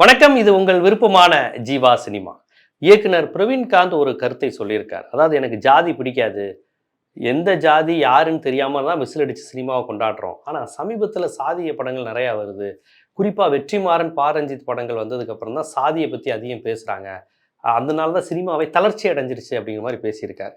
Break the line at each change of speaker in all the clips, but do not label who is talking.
வணக்கம் இது உங்கள் விருப்பமான ஜீவா சினிமா. இயக்குனர் பிரவீன்காந்த் ஒரு கருத்தை சொல்லியிருக்கார். அதாவது எனக்கு ஜாதி பிடிக்காது. எந்த ஜாதி யாருன்னு தெரியாமல் தான் விசில் அடித்து சினிமாவை கொண்டாடுறோம். ஆனால் சமீபத்தில் சாதிய படங்கள் நிறையா வருது. குறிப்பாக வெற்றிமாறன் பாரஞ்சித் படங்கள் வந்ததுக்கப்புறம் தான் சாதியை பற்றி அதிகம் பேசுகிறாங்க அதனால தான் சினிமாவை தளர்ச்சி அடைஞ்சிருச்சு அப்படிங்கிற மாதிரி பேசியிருக்காரு.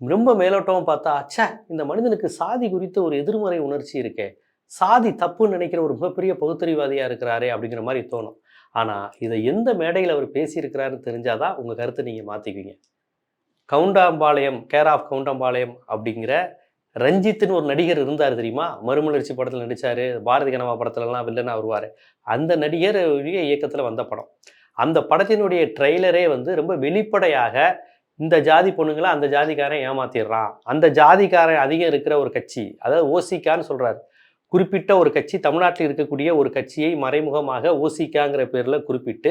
ரொம்ப மேலோட்டமாக பார்த்தா அச்சா இந்த மனிதனுக்கு சாதி குறித்த ஒரு எதிர்மறை உணர்ச்சி இருக்கே. சாதி தப்புன்னு நினைக்கிற ஒரு மிகப்பெரிய பகுத்தறிவாதியாக இருக்கிறாரே அப்படிங்கிற மாதிரி தோணும். ஆனால் இதை எந்த மேடையில் அவர் பேசியிருக்கிறாருன்னு தெரிஞ்சாதான் உங்கள் கருத்தை நீங்கள் மாற்றிக்குவீங்க கவுண்டாம்பாளையம் கேர் ஆஃப் கவுண்டாம்பாளையம் அப்படிங்கிற ரஞ்சித்னு ஒரு நடிகர் இருந்தார் தெரியுமா? மறுமலர்ச்சி படத்தில் நடித்தார் பாரதி கனவா படத்துலலாம் வில்லனாக வருவார். அந்த நடிகர் இயக்கத்தில் வந்த படம். அந்த படத்தினுடைய ட்ரெய்லரே வந்து ரொம்ப வெளிப்படையாக இந்த ஜாதி பொண்ணுங்களை அந்த ஜாதிக்காரன் ஏமாத்திடுறான். அந்த ஜாதிக்காரன் அதிகம் இருக்கிற ஒரு கட்சி அதாவது ஓசிக்கான்னு சொல்கிறாரு குறிப்பிட்ட ஒரு கட்சி தமிழ்நாட்டில் இருக்கக்கூடிய ஒரு கட்சியை மறைமுகமாக ஓசிக்காங்கிற பேரில் குறிப்பிட்டு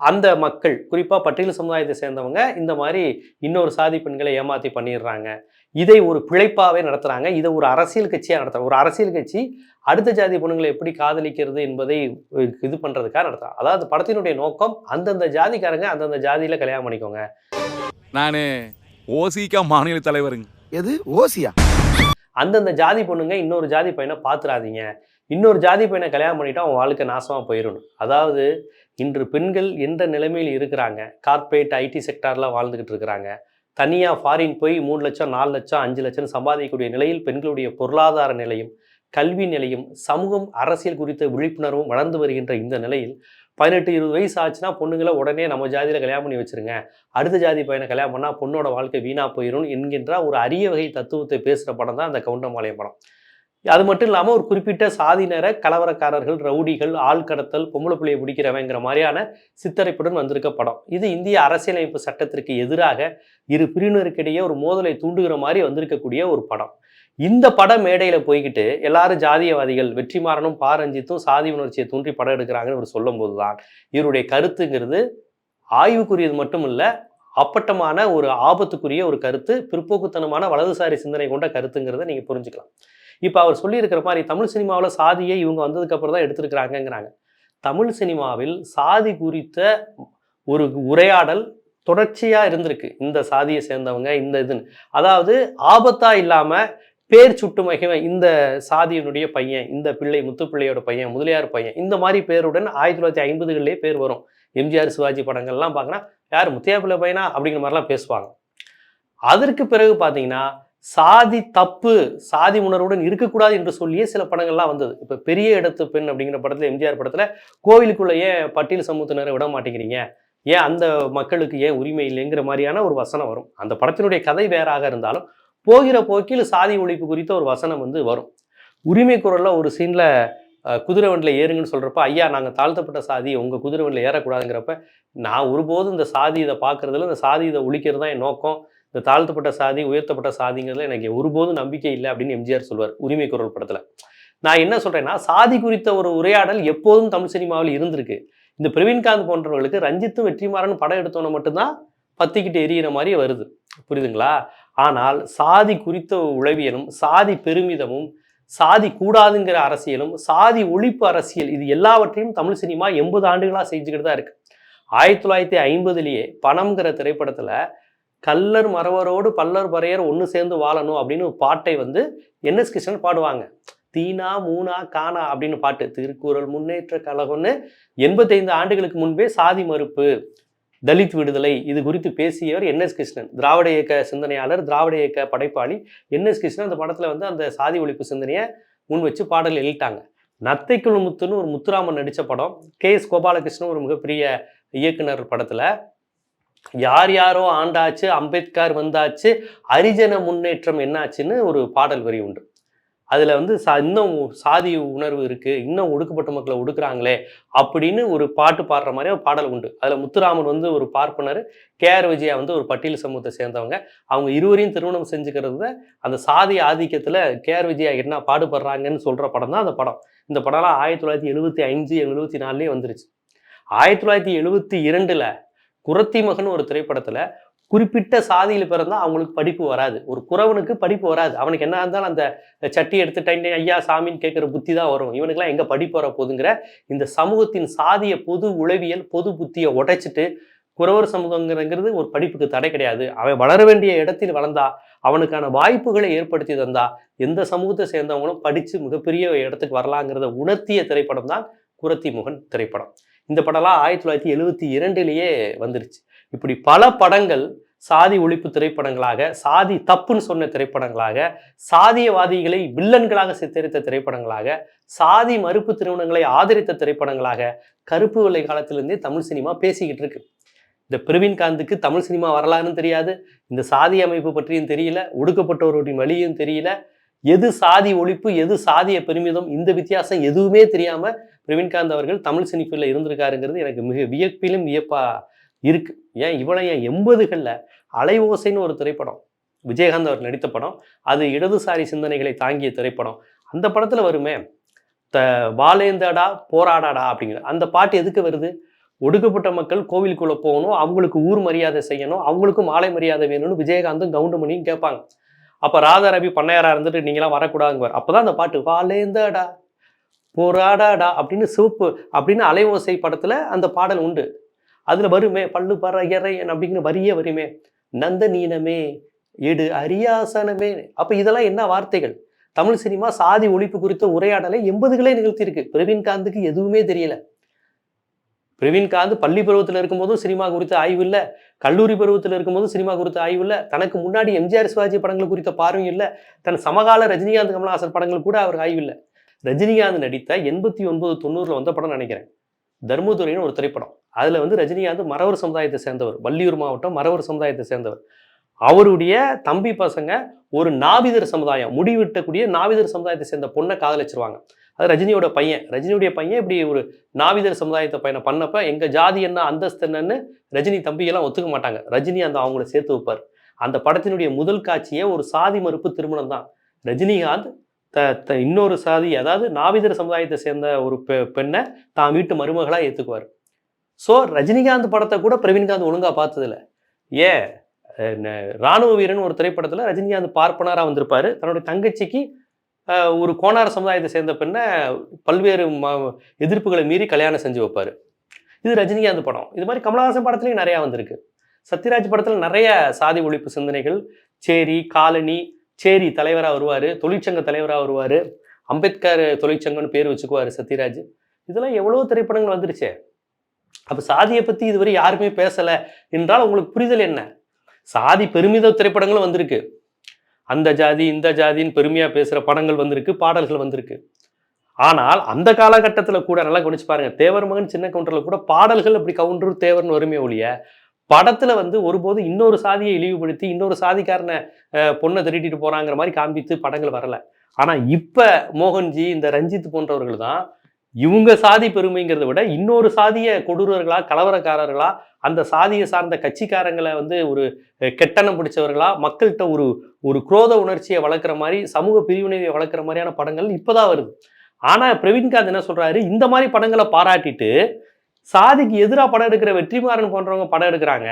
அந்த மக்கள் குறிப்பாக பட்டியல் சமுதாயத்தை சேர்ந்தவங்க இந்த மாதிரி இன்னொரு சாதி பெண்களை ஏமாற்றி பண்ணிடுறாங்க. இதை ஒரு பிழைப்பாகவே நடத்துகிறாங்க இதை ஒரு அரசியல் கட்சியாக நடத்துகிறாங்க ஒரு அரசியல் கட்சி அடுத்த ஜாதி பொண்ணுங்களை எப்படி காதலிக்கிறது என்பதை இது பண்ணுறதுக்காக நடத்துகிறாங்க அதாவது படத்தினுடைய நோக்கம் அந்தந்த ஜாதிக்காரங்க அந்தந்த ஜாதியில் கல்யாணம் பண்ணிக்கோங்க.
நானு ஓசிகா மாநில தலைவருங்க.
எது? ஓசியா
அந்தந்த ஜாதி பொண்ணுங்க இன்னொரு ஜாதி பையனை பார்த்துறாதீங்க இன்னொரு ஜாதி பையனை கல்யாணம் பண்ணிட்டா அவன் வாழ்க்கை நாசமாக போயிடணும் அதாவது இன்று பெண்கள் எந்த நிலைமையில் இருக்கிறாங்க? கார்ப்பரேட் ஐடி செக்டாரில் வாழ்ந்துக்கிட்டு இருக்கிறாங்க. தனியாக ஃபாரின் போய் மூணு லட்சம் நாலு லட்சம் அஞ்சு லட்சம் சம்பாதிக்கக்கூடிய நிலையில் பெண்களுடைய பொருளாதார நிலையும் கல்வி நிலையும் சமூகம் அரசியல் குறித்த விழிப்புணர்வும் வளர்ந்து வருகின்ற இந்த நிலையில் பதினெட்டு இருபது வயசு ஆச்சுன்னா பொண்ணுங்களை உடனே நம்ம ஜாதியில் கல்யாணம் பண்ணி வச்சிருங்க. அடுத்த ஜாதி பையனை கல்யாணம் பண்ணால் பொண்ணோட வாழ்க்கை வீணாக போயிடும் என்கின்ற ஒரு அரிய வகை தத்துவத்தை பேசுகிற படம் தான் அந்த கவுண்டமாலய படம். அது மட்டும் இல்லாமல் ஒரு குறிப்பிட்ட சாதியினர கலவரக்காரர்கள் ரவுடிகள் ஆள் கடத்தல் பொம்பளை பிள்ளையை பிடிக்கிறவங்கிற மாதிரியான சித்தரிப்புடன் வந்திருக்க படம். இது இந்திய அரசியலமைப்பு சட்டத்திற்கு எதிராக இரு பிரிவினருக்கிடையே ஒரு மோதலை தூண்டுகிற மாதிரி வந்திருக்கக்கூடிய ஒரு படம். இந்த பட மேடையில் போய்கிட்டு எல்லாரும் ஜாதியவாதிகள் வெற்றிமாறனும் பாரஞ்சித்தும் சாதி உணர்ச்சியை தூண்டி படம் எடுக்கிறாங்கன்னு இவர் சொல்லும்போது தான் இவருடைய கருத்துங்கிறது ஆய்வுக்குரியது மட்டும் இல்லை அப்பட்டமான ஒரு ஆபத்துக்குரிய ஒரு கருத்து பிற்போக்குத்தனமான வலதுசாரி சிந்தனை கொண்ட கருத்துங்கிறத நீங்கள் புரிஞ்சுக்கலாம். இப்போ அவர் சொல்லியிருக்கிற மாதிரி தமிழ் சினிமாவில் சாதியை இவங்க வந்ததுக்கப்புறம் தான் எடுத்திருக்கிறாங்கங்கிறாங்க. தமிழ் சினிமாவில் சாதி குறித்த ஒரு உரையாடல் தொடர்ச்சியாக இருந்திருக்கு. இந்த சாதியை சேர்ந்தவங்க இந்த இதுன்னு. அதாவது ஆபத்தாக இல்லாமல் பேர் சுட்டு மகிமை இந்த சாதியினுடைய பையன் இந்த பிள்ளை முத்துப்பிள்ளையோட பையன் முதலியார் பையன் இந்த மாதிரி பேருடன் ஆயிரத்தி தொள்ளாயிரத்தி ஐம்பதுகளிலே பேர் வரும். எம்ஜிஆர் சிவாஜி படங்கள்லாம் பார்க்கனா யார் முத்தையா பிள்ளை பையனா அப்படிங்கிற மாதிரிலாம் பேசுவாங்க. அதற்கு பிறகு பார்த்தீங்கன்னா சாதி தப்பு சாதி உணர்வுடன் இருக்கக்கூடாது என்று சொல்லியே சில படங்கள்லாம் வந்தது. இப்போ பெரிய இடத்து பெண் அப்படிங்கிற படத்தில் எம்ஜிஆர் படத்தில் கோவிலுக்குள்ளே ஏன் பட்டியல் சமூகத்தினரை விட மாட்டேங்கிறீங்க? ஏன் அந்த மக்களுக்கு ஏன் உரிமை இல்லைங்கிற மாதிரியான ஒரு வசனம் வரும். அந்த படத்தினுடைய கதை வேறாக இருந்தாலும் போகிற போக்கில் சாதி ஒழிப்பு குறித்த ஒரு வசனம் வந்து வரும். உரிமை குரலில் ஒரு சீனில் குதிரை வண்டியில் ஏறுங்கன்னு சொல்கிறப்ப ஐயா நாங்கள் தாழ்த்தப்பட்ட சாதி உங்கள் குதிரை வண்டியில் ஏறக்கூடாதுங்கிறப்ப நான் ஒருபோதும் இந்த சாதி இதை பார்க்குறதுல இந்த சாதி இதை ஒழிக்கிறது தான் என் நோக்கம். இந்த தாழ்த்தப்பட்ட சாதி உயர்த்தப்பட்ட சாதிங்கிறதுல எனக்கு ஒருபோதும் நம்பிக்கை இல்லை அப்படின்னு எம்ஜிஆர் சொல்வார் உரிமை குரல் படத்தில். நான் என்ன சொல்கிறேன்னா சாதி குறித்த ஒரு உரையாடல் எப்போதும் தமிழ் சினிமாவில் இருந்திருக்கு. இந்த பிரவீன்காந்த் போன்றவர்களுக்கு ரஞ்சித்தும் வெற்றிமாறன் படம் எடுத்தோன்னு மட்டும்தான் பத்திக்கிட்டு எரியிற மாதிரி வருது. புரியுதுங்களா? ஆனால் சாதி குறித்த உளவியலும் சாதி பெருமிதமும் சாதி கூடாதுங்கிற அரசியலும் சாதி ஒழிப்பு அரசியல் இது எல்லாவற்றையும் தமிழ் சினிமா எண்பது ஆண்டுகளாக செஞ்சுக்கிட்டு தான் இருக்கு. ஆயிரத்தி தொள்ளாயிரத்தி ஐம்பதுலேயே பணம்ங்கிற திரைப்படத்தில் கல்லர் மறவரோடு பல்லர் பறையர் ஒன்று சேர்ந்து வாழணும் அப்படின்னு ஒரு பாட்டை வந்து என்எஸ் கிருஷ்ணன் பாடுவாங்க. தீனா மூனா கானா அப்படின்னு பாட்டு. திருக்குறள் முன்னேற்ற கழகம்னு எண்பத்தைந்து ஆண்டுகளுக்கு முன்பே சாதி மறுப்பு. தலித் விடுதலை இது குறித்து பேசியவர் என் எஸ் கிருஷ்ணன். திராவிட இயக்க சிந்தனையாளர் திராவிட இயக்க படைப்பாளி. என் எஸ் கிருஷ்ணன் அந்த படத்தில் வந்து அந்த சாதி ஒழிப்பு சிந்தனையை முன் வச்சு பாடல் எழுதிட்டாங்க. நத்தை முத்துன்னு ஒரு முத்துராமன் நடித்த படம். கே எஸ் கோபாலகிருஷ்ணன் ஒரு மிகப்பெரிய இயக்குனர் படத்தில். யார் யாரோ ஆண்டாச்சு அம்பேத்கர் வந்தாச்சு அரிஜன முன்னேற்றம் என்னாச்சுன்னு ஒரு பாடல் வரி உண்டு. அதில் வந்து சா இன்னும் சாதி உணர்வு இருக்குது இன்னும் ஒடுக்கப்பட்ட மக்களை ஒடுக்குறாங்களே அப்படின்னு ஒரு பாட்டு பாடுற மாதிரி ஒரு பாடல் உண்டு. அதில் முத்துராமன் வந்து ஒரு பார்ப்பனர் கேஆர் விஜயா வந்து ஒரு பட்டியல் சமூகத்தை சேர்ந்தவங்க. அவங்க இருவரையும் திருமணம் செஞ்சுக்கிறது அந்த சாதி ஆதிக்கத்தில் கேஆர் விஜயா என்ன பாடுபடுறாங்கன்னு சொல்கிற படம் தான் அந்த படம். இந்த படம்லாம் ஆயிரத்தி தொள்ளாயிரத்தி எழுபத்தி அஞ்சு எழுபத்தி நாலுலேயே வந்துருச்சு. ஆயிரத்தி தொள்ளாயிரத்தி எழுபத்தி இரண்டில் குரத்தி மகன் ஒரு திரைப்படத்தில் குறிப்பிட்ட சாதியில் பிறந்தால் அவங்களுக்கு படிப்பு வராது. ஒரு குறவனுக்கு படிப்பு வராது. அவனுக்கு என்ன இருந்தாலும் அந்த சட்டி எடுத்துட்டேன் ஐயா சாமின்னு கேட்குற புத்தி தான் வரும். இவனுக்கெல்லாம் எங்கே படிப்பு வர போதுங்கிற இந்த சமூகத்தின் சாதிய பொது உளவியல் பொது புத்தியை உடைச்சிட்டு குறவர் சமூகங்கிறது ஒரு படிப்புக்கு தடை கிடையாது. அவன் வளர வேண்டிய இடத்தில் வளர்ந்தா அவனுக்கான வாய்ப்புகளை ஏற்படுத்தி தந்தா எந்த சமூகத்தை சேர்ந்தவங்களும் படித்து மிகப்பெரிய இடத்துக்கு வரலாங்கிறத உணர்த்திய திரைப்படம் தான் குரத்தி முகன் திரைப்படம். இந்த படம்லாம் ஆயிரத்தி தொள்ளாயிரத்தி எழுவத்தி இரண்டுலேயே வந்துருச்சு. இப்படி பல படங்கள் சாதி ஒழிப்பு திரைப்படங்களாக சாதி தப்புன்னு சொன்ன திரைப்படங்களாக சாதியவாதிகளை வில்லன்களாக சித்தரித்த திரைப்படங்களாக சாதி மறுப்பு திருமணங்களை ஆதரித்த திரைப்படங்களாக கருப்பு வெள்ளை காலத்திலிருந்தே தமிழ் சினிமா பேசிக்கிட்டு இருக்கு. இந்த பிரவீன் காந்துக்கு தமிழ் சினிமா வரலாறுன்னு தெரியாது இந்த சாதி அமைப்பு பற்றியும் தெரியல ஒடுக்கப்பட்டவருடைய வழியும் தெரியல எது சாதி ஒழிப்பு எது சாதிய பெருமிதம் இந்த வித்தியாசம் எதுவுமே தெரியாம பிரவீன்காந்த் அவர்கள் தமிழ் சினிப்பில் இருந்திருக்காருங்கிறது எனக்கு மிக வியப்பிலும் வியப்பா இருக்குது ஏன்? இவ்வளோ ஏன்? எண்பதுகளில் அலைவோசைன்னு ஒரு திரைப்படம். விஜயகாந்த் அவர் நடித்த படம். அது இடதுசாரி சிந்தனைகளை தாங்கிய திரைப்படம். அந்த படத்தில் வருமே த வாலேந்தடா போராடாடா அப்படிங்கிற அந்த பாட்டு எதுக்கு வருது? ஒடுக்கப்பட்ட மக்கள் கோவிலுக்குள்ளே போகணும் அவங்களுக்கு ஊர் மரியாதை செய்யணும் அவங்களுக்கும் மாலை மரியாதை வேணும்னு விஜயகாந்தும் கவுண்டமணியும் கேட்பாங்க. அப்போ ராதா ரவி பண்ணையாரா இருந்துட்டு நீங்களாம் வரக்கூடாதுங்குவார். அப்பதான் அந்த பாட்டு வாலேந்தடா போராடாடா அப்படின்னு சிவப்பு அப்படின்னு அலைவோசை படத்தில் அந்த பாடல் உண்டு. அதில் வருமே பல்லு பற இறையன் அப்படிங்கிற வரிய வருமே. நந்த நீனமே எடு அரியாசனமே. அப்போ இதெல்லாம் என்ன வார்த்தைகள்? தமிழ் சினிமா சாதி ஒழிப்பு குறித்த உரையாடலை எண்பதுகளே நிகழ்த்தியிருக்கு. பிரவீன்காந்துக்கு எதுவுமே தெரியல. பிரவீன்காந்த் பள்ளி பருவத்தில் இருக்கும்போதும் சினிமா குறித்த ஆய்வு இல்லை. கல்லூரி பருவத்தில் இருக்கும்போதும் சினிமா குறித்த ஆய்வு இல்லை. தனக்கு முன்னாடி எம்ஜிஆர் சிவாஜி படங்கள் குறித்த பார்வையும் இல்லை. தன் சமகால ரஜினிகாந்த் கமலஹாசன் படங்கள் கூட அவர் ஆய்வு இல்லை. ரஜினிகாந்த் நடித்த எண்பத்தி ஒன்பது தொண்ணூறில் வந்த படம் நினைக்கிறேன். தர்மதுரைன்னு ஒரு திரைப்படம். அதில் வந்து ரஜினிகாந்த் மறவர் சமுதாயத்தை சேர்ந்தவர். வள்ளியூர் மாவட்டம் மறவர் சமுதாயத்தை சேர்ந்தவர். அவருடைய தம்பி பசங்க ஒரு நாவிதர் சமுதாயம். முடிவெட்டக்கூடிய நாவிதர் சமுதாயத்தை சேர்ந்த பொண்ணை காதலிச்சிருவாங்க. அது ரஜினியோட பையன். ரஜினியுடைய பையன் இப்படி ஒரு நாவிதர் சமுதாயத்தை பையனை பண்ணப்ப எங்கள் ஜாதி என்ன அந்தஸ்து என்னன்னு ரஜினி தம்பியெல்லாம் ஒத்துக்க மாட்டாங்க. ரஜினி அந்த அவங்கள சேர்த்து வைப்பார். அந்த படத்தினுடைய முதல் காட்சியே ஒரு சாதி மறுப்பு திருமணம் தான் ரஜினிகாந்த் த த இன்னொரு சாதி அதாவது நாவிதர் சமுதாயத்தை சேர்ந்த ஒரு பெ பெண்ணை தான் வீட்டு மருமகளாக ஏற்றுக்குவார் ஸோ ரஜினிகாந்த் படத்தை கூட பிரவீன்காந்த் ஒழுங்காக பார்த்ததில்ல. ஏன்? ராணுவ வீரன் ஒரு திரைப்படத்தில் ரஜினிகாந்த் பார்ப்பனராக வந்திருப்பார். தன்னுடைய தங்கச்சிக்கு ஒரு கோணார் சமுதாயத்தை சேர்ந்த பெண்ணை பல்வேறு ம- எதிர்ப்புகளை மீறி கல்யாணம் செஞ்சு வைப்பார். இது ரஜினிகாந்த் படம். இது மாதிரி கமலஹாசன் படத்துலையும் நிறையா வந்திருக்கு. சத்யராஜ் படத்தில் நிறைய சாதி ஒழிப்பு சிந்தனைகள் சேரி காலனி சேரி தலைவராக வருவார் தொழிற்சங்க தலைவராக வருவார் அம்பேத்கர் தொழிற்சங்கம்னு பேர் வச்சுக்குவார் சத்யராஜ். இதெல்லாம் எவ்வளோ திரைப்படங்கள் வந்துருச்சு. அப்போ சாதியை பற்றி இதுவரை யாருமே பேசலை என்றால் உங்களுக்கு புரிதல் என்ன? சாதி பெருமித திரைப்படங்களும் வந்திருக்கு. அந்த ஜாதி இந்த ஜாதின்னு பெருமையாக பேசுகிற படங்கள் வந்திருக்கு பாடல்கள் வந்திருக்கு. ஆனால் அந்த காலகட்டத்தில் கூட நல்லா கவனிச்சு பாருங்கள் தேவர் மகன் சின்ன கவுண்டரில் கூட பாடல்கள் அப்படி கவுண்டர் தேவர்னு வருமே ஒழிய படத்துல வந்து ஒருபோது இன்னொரு சாதியை இழிவுபடுத்தி இன்னொரு சாதிக்காரனை பொண்ணை திருட்டிட்டு போறாங்கிற மாதிரி காண்பித்து படங்கள் வரல. ஆனா இப்ப மோகன்ஜி இந்த ரஞ்சித் போன்றவர்கள் தான் இவங்க சாதி பெருமைங்கிறத விட இன்னொரு சாதிய கொடூரர்களா கலவரக்காரர்களா அந்த சாதியை சார்ந்த கட்சிக்காரங்களை வந்து ஒரு கெட்டணம் பிடிச்சவர்களா மக்கள்கிட்ட ஒரு ஒரு குரோத உணர்ச்சியை வளர்க்குற மாதிரி சமூக பிரிவினையை வளர்க்குற மாதிரியான படங்கள் இப்போதான் வருது. ஆனால் பிரவீன்காந்த் என்ன சொல்றாரு? இந்த மாதிரி படங்களை பாராட்டிட்டு சாதிக்கு எதிராக படம் எடுக்கிற வெற்றிமாறன் போன்றவங்க படம் எடுக்கிறாங்க.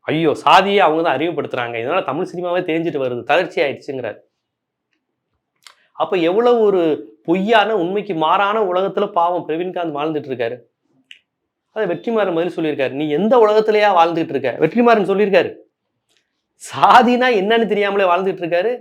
ஐயோ சாதியை அவங்க தான் அறிமுகப்படுத்துறாங்க. இதனால தமிழ் சினிமாவே தேஞ்சிட்டு வருது. தளர்ச்சி ஆயிடுச்சுங்கிறார். அப்போ எவ்வளவு ஒரு பொய்யான உண்மைக்கு மாறான உலகத்தில் பாவம் பிரவீன்காந்த் வாழ்ந்துட்டு இருக்காரு அதை வெற்றிமாறன் பதில் சொல்லியிருக்காரு. நீ எந்த உலகத்திலேயா வாழ்ந்துட்டு இருக்க வெற்றிமாறன் சொல்லியிருக்காரு. சாதினா என்னன்னு தெரியாமலே வாழ்ந்துட்டு இருக்காரு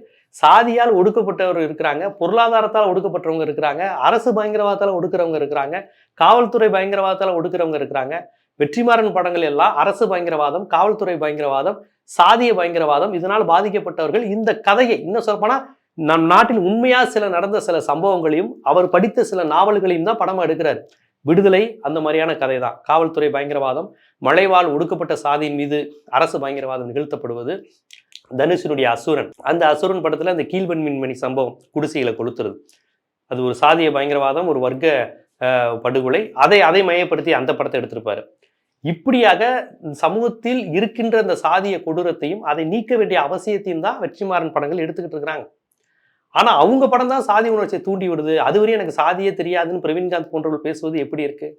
சாதியால் ஒடுக்கப்பட்டவர் இருக்கிறாங்க பொருளாதாரத்தால் ஒடுக்கப்பட்டவங்க இருக்கிறாங்க அரசு பயங்கரவாதத்தால் ஒடுக்கிறவங்க இருக்கிறாங்க காவல்துறை பயங்கரவாதத்தால் ஒடுக்கிறவங்க இருக்கிறாங்க. வெற்றிமாறன் படங்கள் எல்லாம் அரசு பயங்கரவாதம் காவல்துறை பயங்கரவாதம் சாதிய பயங்கரவாதம். இதனால் பாதிக்கப்பட்டவர்கள் இந்த கதையை இன்னும் சொல்லப்போனால் நம் நாட்டில் உண்மையாக சில நடந்த சில சம்பவங்களையும் அவர் படித்த சில நாவல்களையும் தான் படமாக எடுக்கிறார். விடுதலை அந்த மாதிரியான கதை தான் காவல்துறை பயங்கரவாதம் மலைவாழ் ஒடுக்கப்பட்ட சாதியின் மீது அரசு பயங்கரவாதம் நிகழ்த்தப்படுவது. தனுஷினுடைய அசுரன். அந்த அசுரன் படத்தில் அந்த கீழ்வன் மின்மணி சம்பவம் குடிசைகளை கொளுத்துறது. அது ஒரு சாதிய பயங்கரவாதம் ஒரு வர்க்க படுகொலை அதை அதை மையப்படுத்தி அந்த படத்தை எடுத்திருப்பாரு. இப்படியாக சமூகத்தில் இருக்கின்ற அந்த சாதிய கொடூரத்தையும் அதை நீக்க வேண்டிய அவசியத்தையும் தான் வெற்றிமாறன் படங்கள் எடுத்துக்கிட்டு இருக்கிறாங்க. ஆனால் அவங்க படம் தான் சாதி உணர்ச்சியை தூண்டி விடுது அதுவரையும் எனக்கு சாதியே தெரியாதுன்னு பிரவீன்காந்த் போன்றவர்கள் பேசுவது எப்படி இருக்கு?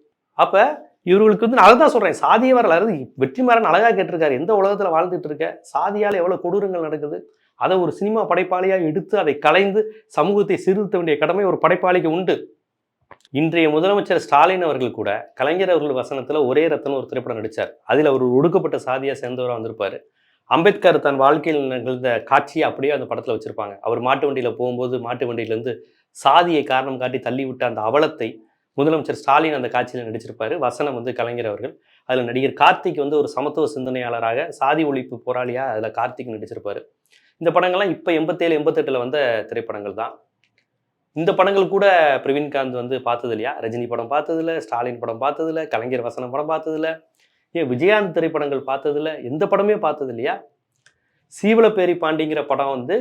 அப்போ இவர்களுக்கு வந்து நான் தான் சொல்கிறேன் சாதிய வரலாறு வெற்றிமாறன் அழகாக கேட்டிருக்காரு. எந்த உலகத்தில் வாழ்ந்துட்டு இருக்க? சாதியால் எவ்வளோ கொடூரங்கள் நடக்குது? அதை ஒரு சினிமா படைப்பாளியாக எடுத்து அதை கலைந்து சமூகத்தை சீர்திருத்த வேண்டிய கடமை ஒரு படைப்பாளிக்கு உண்டு. இன்றைய முதலமைச்சர் ஸ்டாலின் அவர்கள் கூட கலைஞர் அவர்கள் வசனத்தில் ஒரே ரத்தம் ஒரு திரைப்படம் நடித்தார் அதில் அவர் ஒடுக்கப்பட்ட சாதியாக சேர்ந்தவராக வந்திருப்பார். அம்பேத்கர் தன் வாழ்க்கையில் நிகழ்ந்த காட்சியை அப்படியே அந்த படத்தில் வச்சுருப்பாங்க. அவர் மாட்டு வண்டியில் போகும்போது மாட்டு வண்டியிலேருந்து சாதியை காரணம் காட்டி தள்ளிவிட்ட அந்த அவலத்தை முதலமைச்சர் ஸ்டாலின் அந்த காட்சியில் நடிச்சிருப்பார். வசனம் வந்து கலைஞர் அவர்கள். அதில் நடிகர் கார்த்திக் வந்து ஒரு சமத்துவ சிந்தனையாளராக சாதி ஒழிப்பு போராளியாக அதில் கார்த்திக் நடிச்சிருப்பார். இந்த படங்கள்லாம் இப்போ எண்பத்தேழு எண்பத்தெட்டில் வந்த திரைப்படங்கள் தான். இந்த படங்கள் கூட பிரவீன்காந்த் வந்து பார்த்தது இல்லையா? ரஜினி படம் பார்த்ததில்ல ஸ்டாலின் படம் பார்த்ததில்ல கலைஞர் வசனம் படம் பார்த்ததில்ல ஏன் விஜயகாந்த் திரைப்படங்கள் பார்த்ததில்ல எந்த படமே பார்த்தது இல்லையா? சீவலப்பேரி பாண்டிங்கிற படம் வந்து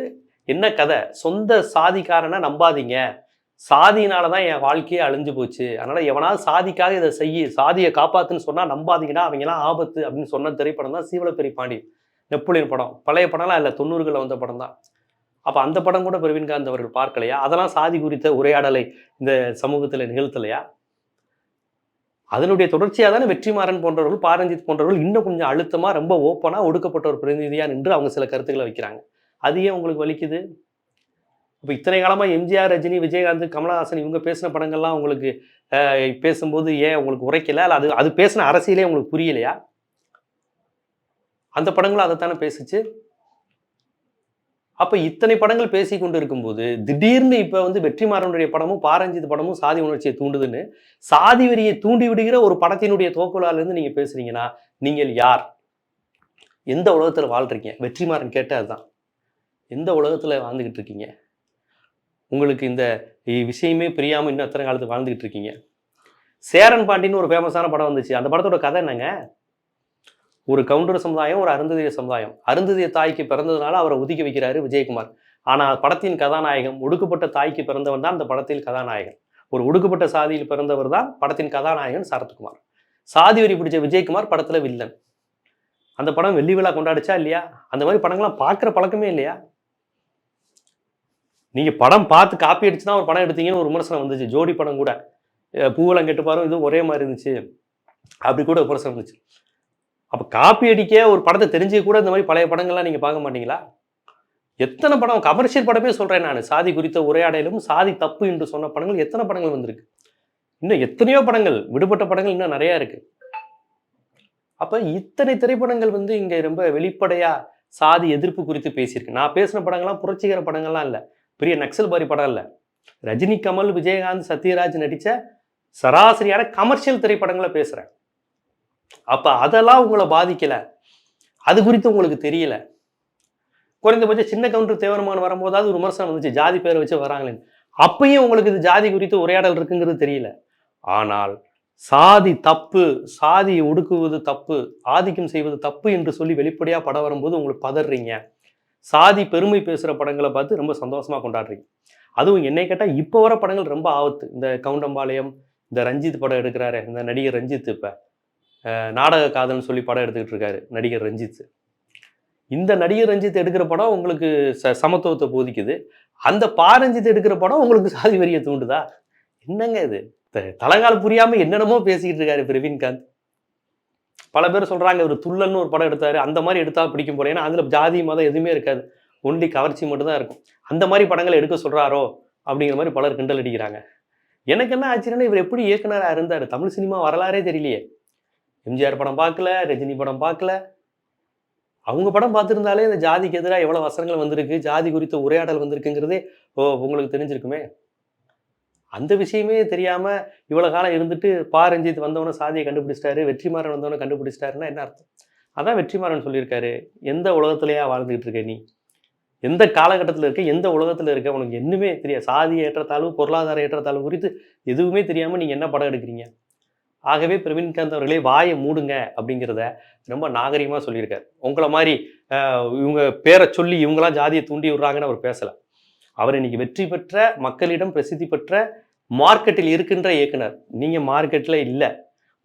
என்ன கதை? சொந்த சாதிக்காரனை நம்பாதீங்க. சாதியினால தான் என் வாழ்க்கையே அழிஞ்சு போச்சு. அதனால் எவனாவது சாதிக்காக இதை செய்யி சாதியை காப்பாத்துன்னு சொன்னால் நம்பாதீங்கன்னா அவங்கெல்லாம் ஆபத்து அப்படின்னு சொன்ன திரைப்படம் தான் சீவலப்பெரி பாண்டி. நெப்போலியன் படம். பழைய படம்லாம் இல்லை தொண்ணூறுகளில் வந்த படம் தான். அப்போ அந்த படம் கூட பிரவீன்காந்த் அவர்கள் பார்க்கலையா? அதெல்லாம் சாதி குறித்த உரையாடலை இந்த சமூகத்தில் நிகழ்த்தலையா? அதனுடைய தொடர்ச்சியாக தானே வெற்றிமாறன் போன்றவர்கள் பாரஞ்சித் போன்றவர்கள் இன்னும் கொஞ்சம் அழுத்தமாக ரொம்ப ஓப்பனாக ஒடுக்கப்பட்ட ஒரு பிரதிநிதியாக நின்று அவங்க சில கருத்துக்களை வைக்கிறாங்க. அது ஏன் உங்களுக்கு வலிக்குது? இப்போ இத்தனை காலமாக எம்ஜிஆர் ரஜினி விஜயகாந்த் கமலஹாசன் இவங்க பேசின படங்கள்லாம் உங்களுக்கு பேசும்போது ஏன் உங்களுக்கு உரைக்கல? இல்லை அது அது பேசின அரசியலே உங்களுக்கு புரியலையா? அந்த படங்களும் அதைத்தானே பேசுச்சு. அப்போ இத்தனை படங்கள் பேசி கொண்டு இருக்கும்போது திடீர்னு இப்போ வந்து வெற்றிமாறனுடைய படமும் பாரஞ்சித் படமும் சாதி உணர்ச்சியை தூண்டுதுன்னு சாதி வெறியை தூண்டி விடுகிற ஒரு படத்தினுடைய தோக்குலாலேருந்து நீங்கள் பேசுறீங்கன்னா நீங்கள் யார்? எந்த உலகத்தில் வாழ்றீங்க வெற்றிமாறன் கேட்டால் அதுதான் எந்த உலகத்தில் வாழ்ந்துக்கிட்டு இருக்கீங்க? உங்களுக்கு இந்த விஷயமே புரியாமல் இன்னும் எத்தனை காலத்து வாழ்ந்துக்கிட்டு இருக்கீங்க. சேரன் பாண்டின்னு ஒரு ஃபேமஸான படம் வந்துச்சு. அந்த படத்தோட கதை என்னங்க? ஒரு கவுண்டர் சமுதாயம் ஒரு அருந்ததிய சமுதாயம். அருந்ததிய தாய்க்கு பிறந்ததுனால அவரை ஒதுக்கி வைக்கிறாரு விஜயகுமார். ஆனால் படத்தின் கதாநாயகம் ஒடுக்கப்பட்ட தாய்க்கு பிறந்தவன் தான் அந்த படத்தில் கதாநாயகன். ஒரு ஒடுக்கப்பட்ட சாதியில் பிறந்தவர் தான் படத்தின் கதாநாயகன் சரத்குமார். சாதி வரி பிடிச்ச விஜயகுமார் படத்தில் வில்லன். அந்த படம் வெள்ளி விழா கொண்டாடிச்சா இல்லையா? அந்த மாதிரி படங்கள்லாம் பார்க்குற பழக்கமே இல்லையா? நீங்கள் படம் பார்த்து காப்பி அடிச்சு தான் ஒரு படம் எடுத்தீங்கன்னு ஒரு விமர்சனம் வந்துச்சு. ஜோடி படம் கூட. பூவெல்லாம் கெட்டு பாரும் இதுவும் ஒரே மாதிரி இருந்துச்சு. அப்படி கூட விமர்சனம் இருந்துச்சு அப்போ காப்பி அடிக்க ஒரு படத்தை தெரிஞ்சு கூட இந்த மாதிரி பழைய படங்கள்லாம் நீங்கள் பார்க்க மாட்டீங்களா? எத்தனை படம் கமர்ஷியல் படமே சொல்கிறேன் நான். சாதி குறித்த உரையாடலும் சாதி தப்பு என்று சொன்ன படங்கள் எத்தனை படங்கள் வந்திருக்கு? இன்னும் எத்தனையோ படங்கள் விடுபட்ட படங்கள் இன்னும் நிறையா இருக்குது அப்போ இத்தனை திரைப்படங்கள் வந்து இங்கே ரொம்ப வெளிப்படையாக சாதி எதிர்ப்பு குறித்து பேசியிருக்கு. நான் பேசின படங்கள்லாம் புரட்சிகர படங்கள்லாம் இல்லை. பெரிய நக்சல் பாரி படம் இல்லை. ரஜினி கமல் விஜயகாந்த் சத்யராஜ் நடித்த சராசரியான கமர்ஷியல் திரைப்படங்களை பேசுகிறேன் அப்போ அதெல்லாம் உங்களை பாதிக்கலை. அது குறித்து உங்களுக்கு தெரியல. குறைந்தபட்சம் சின்ன கவுண்டர் தேவரமான் வரும்போதாவது ஒரு விமர்சனம் வந்துச்சு. ஜாதி பேரை வச்சு வராங்களேன்னு. அப்பயும் உங்களுக்கு இது ஜாதி குறித்து உரையாடல் இருக்குங்கிறது தெரியல. ஆனால் சாதி தப்பு சாதியை ஒடுக்குவது தப்பு ஆதிக்கம் செய்வது தப்பு என்று சொல்லி வெளிப்படையாக படம் வரும்போது உங்களுக்கு பதறீங்க. சாதி பெருமை பேசுகிற படங்களை பார்த்து ரொம்ப சந்தோஷமாக கொண்டாடுறீங்க. அதுவும் என்னை கேட்டால் இப்போ வர படங்கள் ரொம்ப ஆபத்து. இந்த கவுண்டம்பாளையம் இந்த ரஞ்சித் படம் எடுக்கிறாரு இந்த நடிகர் ரஞ்சித் இப்போ. நாடக காதல்னு சொல்லி படம் எடுத்துக்கிட்டு இருக்காரு நடிகர் ரஞ்சித். இந்த நடிகர் ரஞ்சித் எடுக்கிற படம் உங்களுக்கு ச சமத்துவத்தை போதிக்குது. அந்த பாரஞ்சித் எடுக்கிற படம் உங்களுக்கு சாதி வரியை தூண்டுதா? என்னங்க இது? த- புரியாமல் என்னென்னமோ பேசிக்கிட்டு இருக்காரு பிரவீன்காந்த். பல பேர் சொல்கிறாங்க ஒரு துள்ளல்னு ஒரு படம் எடுத்தார். அந்த மாதிரி எடுத்தால் பிடிக்கும் போல. ஏன்னா அதில் ஜாதி மதம் எதுவுமே இருக்காது. ஒன்லி கவர்ச்சி மட்டும்தான் இருக்கும். அந்த மாதிரி படங்களை எடுக்க சொல்கிறாரோ அப்படிங்கிற மாதிரி பலர் கிண்டல் அடிக்கிறாங்க. எனக்கு என்ன ஆச்சுன்னா இவர் எப்படி இயக்குனராக இருந்தார்? தமிழ் சினிமா வரலாறே தெரியலையே. எம்ஜிஆர் படம் பார்க்கல ரஜினி படம் பார்க்கல. அவங்க படம் பார்த்துருந்தாலே இந்த ஜாதிக்கு எதிராக எவ்வளோ வசனங்கள் வந்திருக்கு ஜாதி குறித்த உரையாடல் வந்திருக்குங்கிறதே ஓ உங்களுக்கு தெரிஞ்சிருக்குமே. அந்த விஷயமே தெரியாமல் இவ்வளோ காலம் இருந்துட்டு பா ரஞ்சித் சாதியை கண்டுபிடிச்சிட்டாரு வெற்றிமாறன் வந்தவனே கண்டுபிடிச்சிட்டாருன்னா என்ன அர்த்தம்? அதான் வெற்றிமாறன் சொல்லியிருக்காரு எந்த உலகத்திலேயா வாழ்ந்துக்கிட்டு இருக்க நீ? எந்த காலகட்டத்தில் இருக்க? எந்த உலகத்தில் இருக்க? உனக்கு என்னமே தெரியாது சாதி ஏற்றத்தாழ்வு பொருளாதார ஏற்றத்தாழ்வு குறித்து எதுவுமே தெரியாமல் நீங்கள் என்ன படம் எடுக்கிறீங்க? ஆகவே பிரவீன்காந்த் அவர்களே வாயை மூடுங்க அப்படிங்கிறத ரொம்ப நாகரிகமாக சொல்லியிருக்காரு. உங்களை மாதிரி இவங்க பேரை சொல்லி இவங்களாம் ஜாதியை தூண்டி விடுறாங்கன்னு அவர் பேசலை. அவர் இன்னைக்கு வெற்றி பெற்ற மக்களிடம் பிரசித்தி பெற்ற மார்க்கெட்டில் இருக்கின்ற இயக்குனர். நீங்கள் மார்க்கெட்டில் இல்லை.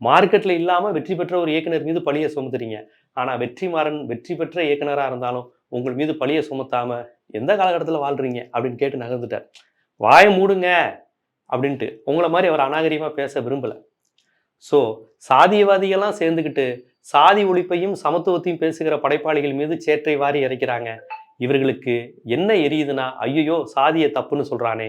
மார்க்கெட்டில் இல்லாமல் வெற்றி பெற்ற ஒரு இயக்குனர் மீது பழியை சுமத்துறீங்க. ஆனால் வெற்றிமாறன் வெற்றி பெற்ற இயக்குனராக இருந்தாலும் உங்கள் மீது பழியை சுமத்தாமல் எந்த காலகட்டத்தில் வாழ்கிறீங்க அப்படின்னு கேட்டு நகர்ந்துட்டார். வாயை மூடுங்க அப்படின்ட்டு உங்களை மாதிரி அவர் அநாகரிகமாக பேச விரும்பலை. ஸோ சாதியவாதிகள்லாம் சேர்ந்துக்கிட்டு சாதி ஒழிப்பையும் சமத்துவத்தையும் பேசுகிற படைப்பாளிகள் மீது சேற்றை வாரி இறைக்கிறாங்க. இவர்களுக்கு என்ன எரியுதுன்னா ஐயோ சாதியை தப்புன்னு சொல்கிறானே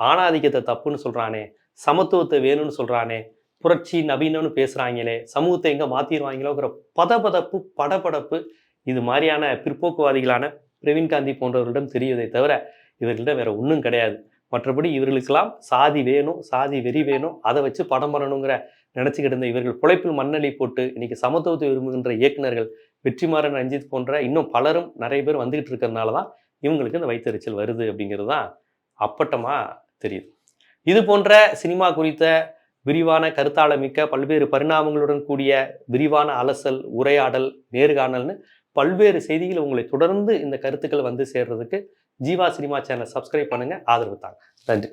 ஆணாதிக்கத்தை தப்புன்னு சொல்கிறானே சமத்துவத்தை வேணும்னு சொல்கிறானே புரட்சி நவீனம்னு பேசுகிறாங்களே சமூகத்தை எங்கே மாற்றிடுவாங்களோங்கிற பதபதப்பு படபடப்பு இது மாதிரியான பிற்போக்குவாதிகளான பிரவீன் காந்தி போன்றவர்களிடம் தெரியுதே தவிர இவர்களிடம் வேற ஒன்றும் கிடையாது. மற்றபடி இவர்களுக்கெல்லாம் சாதி வேணும் சாதி வெறி வேணும் அதை வச்சு படம் பண்ணணுங்கிற நினச்சிக்கிட்டு இருந்த இவர்கள் பிழைப்பில் மண்ணலி போட்டு இன்னைக்கு சமத்துவத்தை விரும்புகின்ற இயக்குனர்கள் வெற்றிமாறன் ரஞ்சித் போன்ற இன்னும் பலரும் நிறைய பேர் வந்துகிட்டு இருக்கிறதுனால தான் இவங்களுக்கு இந்த வயிற்றுச்சல் வருது அப்படிங்கிறது தான் அப்பட்டமாக தெரியுது. இது போன்ற சினிமா குறித்த விரிவான கருத்தாளமிக்க பல்வேறு பரிணாமங்களுடன் கூடிய விரிவான அலசல் உரையாடல் நேர்காணல்னு பல்வேறு செய்திகள் உங்களை தொடர்ந்து இந்த கருத்துக்கள் வந்து சேர்றதுக்கு ஜீவா சினிமா சேனலை சப்ஸ்கிரைப் பண்ணுங்க. ஆதரவு தாங்க. நன்றி.